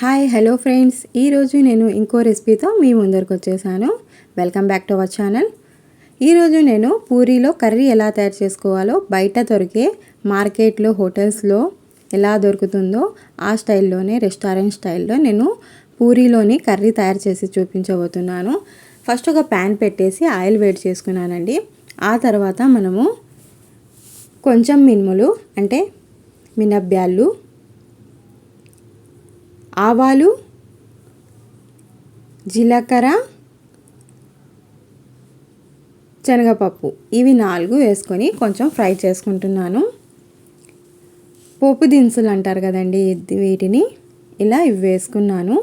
Hi hello friends. ఈరోజు నేను ఇంకో రెసిపీతో మీ ముందరకు వచ్చేసాను. Welcome back to our channel. ఈరోజు నేను పూరీలో కర్రీ ఎలా తయారు చేసుకోవాలో బయట దొరికే మార్కెట్లో హోటల్స్లో ఎలా దొరుకుతుందో ఆ స్టైల్లోనే రెస్టారెంట్ స్టైల్లో నేను పూరీలోని కర్రీ తయారు చేసి చూపించబోతున్నాను. ఫస్ట్ ఒక ప్యాన్ పెట్టేసి ఆయిల్ వేడి చేసుకున్నానండి. ఆ తర్వాత మనము కొంచెం మినుములు అంటే మినబ్యాళ్ళు ఆవాలు జీలకర్ర శనగపప్పు. ఇవి నాలుగు వేసుకొని కొంచెం ఫ్రై చేసుకుంటున్నాను. పోపు దినుసులు అంటారు కదండి వీటిని. ఇలా ఇవి వేసుకున్నాను.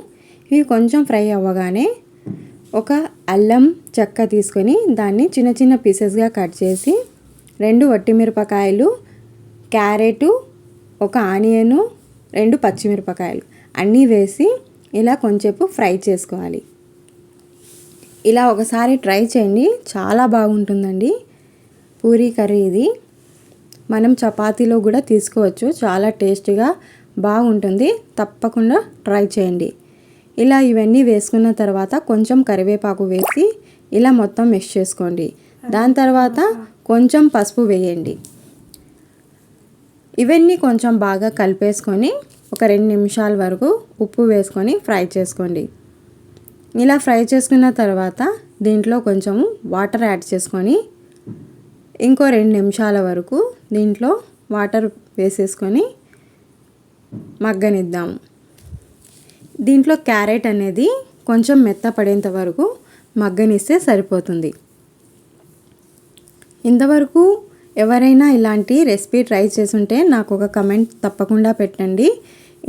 ఇవి కొంచెం ఫ్రై అవ్వగానే ఒక అల్లం చెక్క తీసుకొని దాన్ని చిన్న చిన్న పీసెస్గా కట్ చేసి రెండు వట్టిమిరపకాయలు క్యారెటు ఒక ఆనియను రెండు పచ్చిమిరపకాయలు. అన్నీ వేసి ఇలా కొంచెంసేపు ఫ్రై చేసుకోవాలి. ఇలా ఒకసారి ట్రై చేయండి. చాలా బాగుంటుందండి. పూరీ కర్రీ ఇది. మనం చపాతీలో కూడా తీసుకోవచ్చు. చాలా టేస్ట్గా బాగుంటుంది. తప్పకుండా ట్రై చేయండి. ఇలా ఇవన్నీ వేసుకున్న తర్వాత కొంచెం కరివేపాకు వేసి ఇలా మొత్తం మిక్స్ చేసుకోండి. దాని తర్వాత కొంచెం పసుపు వేయండి. ఇవన్నీ కొంచెం బాగా కలిపేసుకొని ఒక రెండు నిమిషాల వరకు ఉప్పు వేసుకొని ఫ్రై చేసుకోండి. ఇలా ఫ్రై చేసుకున్న తర్వాత దీంట్లో కొంచెము వాటర్ యాడ్ చేసుకొని ఇంకో రెండు నిమిషాల వరకు దీంట్లో వాటర్ వేసేసుకొని మగ్గనిద్దాము దీంట్లో క్యారెట్ అనేది కొంచెం మెత్తపడేంత వరకు మగ్గనిస్తే సరిపోతుంది. ఇంతవరకు ఎవరైనా ఇలాంటి రెసిపీ ట్రై చేసుంటే నాకు ఒక కమెంట్ తప్పకుండా పెట్టండి.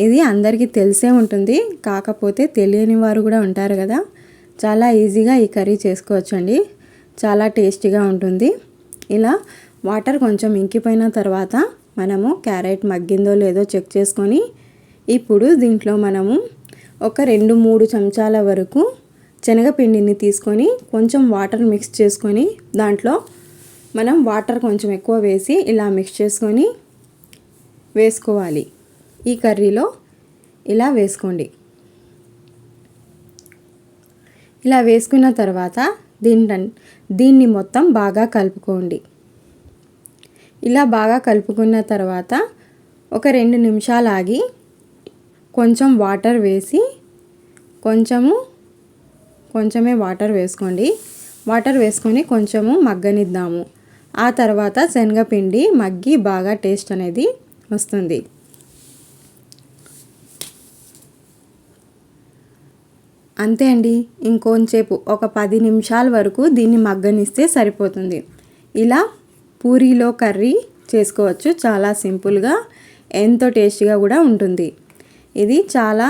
ఇది అందరికీ తెలిసే ఉంటుంది. కాకపోతే తెలియని వారు కూడా ఉంటారు కదా. చాలా ఈజీగా ఈ కర్రీ చేసుకోవచ్చండి. చాలా టేస్టీగా ఉంటుంది. ఇలా వాటర్ కొంచెం ఇంకిపోయిన తర్వాత మనము క్యారెట్ మగ్గిందో లేదో చెక్ చేసుకొని ఇప్పుడు దీంట్లో మనము ఒక రెండు మూడు చెంచాల వరకు శనగపిండిని తీసుకొని కొంచెం వాటర్ మిక్స్ చేసుకొని దాంట్లో మనం వాటర్ కొంచెం ఎక్కువ వేసి ఇలా మిక్స్ చేసుకొని వేసుకోవాలి. ఈ కర్రీలో ఇలా వేసుకోండి. ఇలా వేసుకున్న తర్వాత దీని దీన్ని మొత్తం బాగా కలుపుకోండి. ఇలా బాగా కలుపుకున్న తర్వాత ఒక రెండు నిమిషాలు ఆగి కొంచెం వాటర్ వేసి కొంచెము కొంచెమే వాటర్ వేసుకోండి. వాటర్ వేసుకొని కొంచెము మగ్గనిద్దాము. ఆ తర్వాత శనగపిండి మగ్గి బాగా టేస్ట్ అనేది వస్తుంది. అంతే అండి. ఇంకొంచేపు ఒక పది నిమిషాల వరకు దీన్ని మగ్గనిస్తే సరిపోతుంది. ఇలా పూరీలో కర్రీ చేసుకోవచ్చు. చాలా సింపుల్గా ఎంతో టేస్టీగా కూడా ఉంటుంది. ఇది చాలా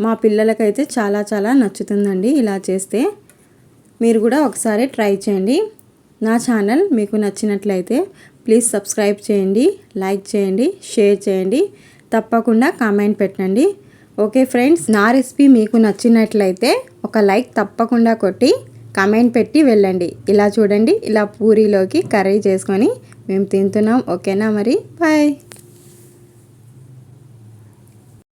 మా పిల్లలకైతే చాలా చాలా నచ్చుతుందండి ఇలా చేస్తే. మీరు కూడా ఒకసారి ట్రై చేయండి. నా ఛానల్ మీకు నచ్చినట్లయితే ప్లీజ్ సబ్స్క్రైబ్ చేయండి లైక్ చేయండి షేర్ చేయండి తప్పకుండా కామెంట్ పెట్టండి. ఓకే ఫ్రెండ్స్ నా రెసిపీ మీకు నచ్చినట్లయితే ఒక లైక్ తప్పకుండా కొట్టి కామెంట్ పెట్టి వెళ్ళండి. ఇలా చూడండి ఇలా పూరీలోకి కర్రీ చేసుకొని మేము తింటున్నాం. ఓకేనా మరి? బాయ్.